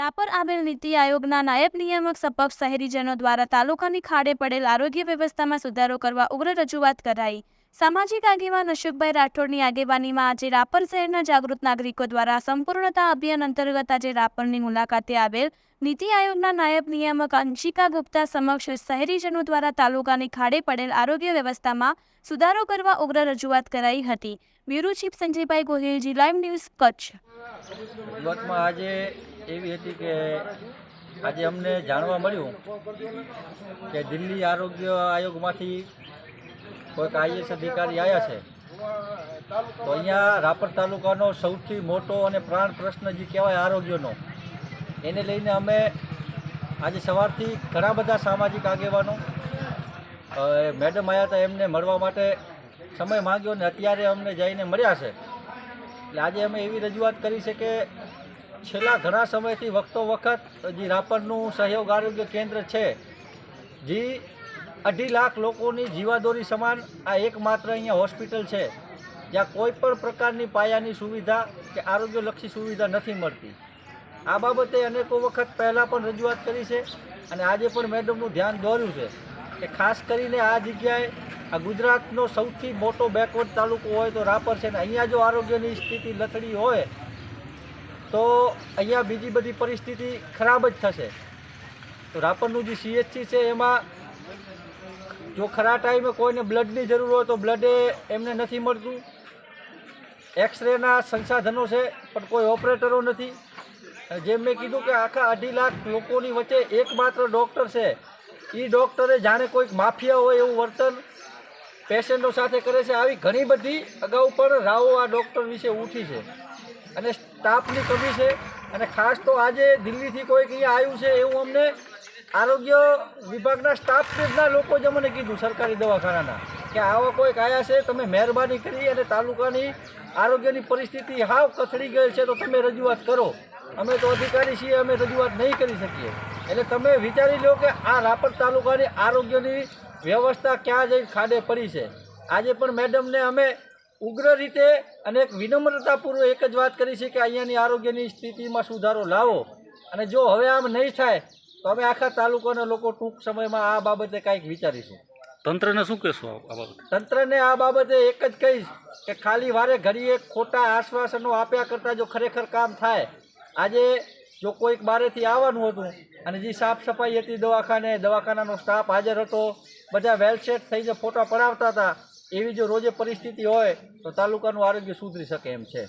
રાપર આવેલ નીતિ આયોગના નાયબ નિયામક સપક્ષ શહેરીજનો દ્વારા તાલુકાની ખાડે પડેલ આરોગ્ય વ્યવસ્થામાં સુધારો કરવા ઉગ્ર રજૂઆત કરાઈ. સામાજિક આગેવાન અશોકભાઈ રાઠોડની આગેવાનીમાં આજે રાપર શહેરના જાગૃત નાગરિકો દ્વારા સંપૂર્ણતા અભિયાન અંતર્ગત આજે રાપરની મુલાકાતે આવેલ નીતિ આયોગના નાયબ નિયામક અંશિકા ગુપ્તા સમક્ષ શહેરીજનો દ્વારા તાલુકાની ખાડે પડેલ આરોગ્ય વ્યવસ્થામાં સુધારો કરવા ઉગ્ર રજૂઆત કરાઈ હતી. Bureau chief Sanjaybhai Gohilji, live news Kutch. આજે એવી હતી કે આજે અમને જાણવા મળ્યું કે દિલ્હી આરોગ્ય આયોગમાંથી કોઈક આઈએસ અધિકારી આવ્યા છે, તો અહીંયા રાપર તાલુકાનો સૌથી મોટો અને પ્રાણ પ્રશ્ન જે કહેવાય આરોગ્યનો, એને લઈને અમે આજે સવારથી ઘણા બધા સામાજિક આગેવાનો મેડમ આવ્યા હતા એમને મળવા માટે સમય માંગ્યો ને અત્યારે અમને જઈને મળ્યા છે. એટલે આજે અમે એવી રજૂઆત કરી છે કે છેલ્લા ઘણા સમયથી વખતો વખત જે રાપરનું સહયોગ આરોગ્ય કેન્દ્ર છે, જે અઢી લાખ લોકોની જીવાદોરી સમાન આ એકમાત્ર અહીંયા હોસ્પિટલ છે. જ્યાં કોઈ પણ પ્રકારની પાયાની સુવિધા કે આરોગ્યલક્ષી સુવિધા નથી મળતી. આ બાબતે અનેકો વખત પહેલાં પણ રજૂઆત કરી છે અને આજે પણ મેડમનું ધ્યાન દોર્યું છે કે ખાસ કરીને આ જગ્યાએ આ ગુજરાતનો સૌથી મોટો બેકવર્ડ તાલુકો હોય તો રાપર છે ને અહીંયા જો આરોગ્યની સ્થિતિ લથડી હોય તો અહીંયા બીજી બધી પરિસ્થિતિ ખરાબ જ થશે. તો રાપરનું જે સીએચસી છે એમાં જો ખરા ટાઈમે કોઈને બ્લડની જરૂર હોય તો બ્લડે એમને નથી મળતું. એક્સરેના સંસાધનો છે, પણ કોઈ ઓપરેટરો નથી. જેમ મેં કીધું કે આખા અઢી લાખ લોકોની વચ્ચે એકમાત્ર ડૉક્ટર છે. એ ડૉક્ટરે જાણે કોઈક માફિયા હોય એવું વર્તન પેશન્ટો સાથે કરે છે. આવી ઘણી બધી અગાઉ પણ રાવો આ ડૉક્ટર વિશે ઉઠી છે. અને સ્ટાફની કમી છે. અને ખાસ તો આજે દિલ્હીથી કોઈક અહીંયા આવ્યું છે એવું અમને આરોગ્ય વિભાગના સ્ટાફના લોકો જે મને કીધું, સરકારી દવાખાનાના, કે આવા કોઈક આવ્યા છે, તમે મહેરબાની કરી અને તાલુકાની આરોગ્યની પરિસ્થિતિ હાવ કથળી ગઈ છે, તો તમે રજૂઆત કરો. અમે તો અધિકારી છીએ, અમે રજૂઆત નહીં કરી શકીએ. એટલે તમે વિચારી લો કે આ રાપર તાલુકાની આરોગ્યની વ્યવસ્થા ક્યાં જઈ ખાડે પડી છે. આજે પણ મેડમને અમે ઉગ્ર રીતે અને એક વિનમ્રતાપૂર્વક એક જ વાત કરી છે કે અહીંયાની આરોગ્યની સ્થિતિમાં સુધારો લાવો. અને જો હવે આમ નહીં થાય તો અમે આખા તાલુકાના લોકો ટૂંક સમયમાં આ બાબતે કાંઈક વિચારીશું. તંત્રને શું કહેશો આ બાબતે? તંત્રને આ બાબતે એક જ કહીશ કે ખાલી વારે ઘડીએ ખોટા આશ્વાસનો આપ્યા કરતાં જો ખરેખર કામ થાય આજે જો કોઈક બારેથી આવવાનું હતું અને જે સાફ સફાઈ હતી દવાખાને દવાખાનાનો સ્ટાફ હાજર હતો બધા વેલસેટ થઈને ફોટા પડાવતા હતા એવી જો રોજે પરિસ્થિતિ હોય તો તાલુકાનું આરોગ્ય સુધરી શકે એમ છે.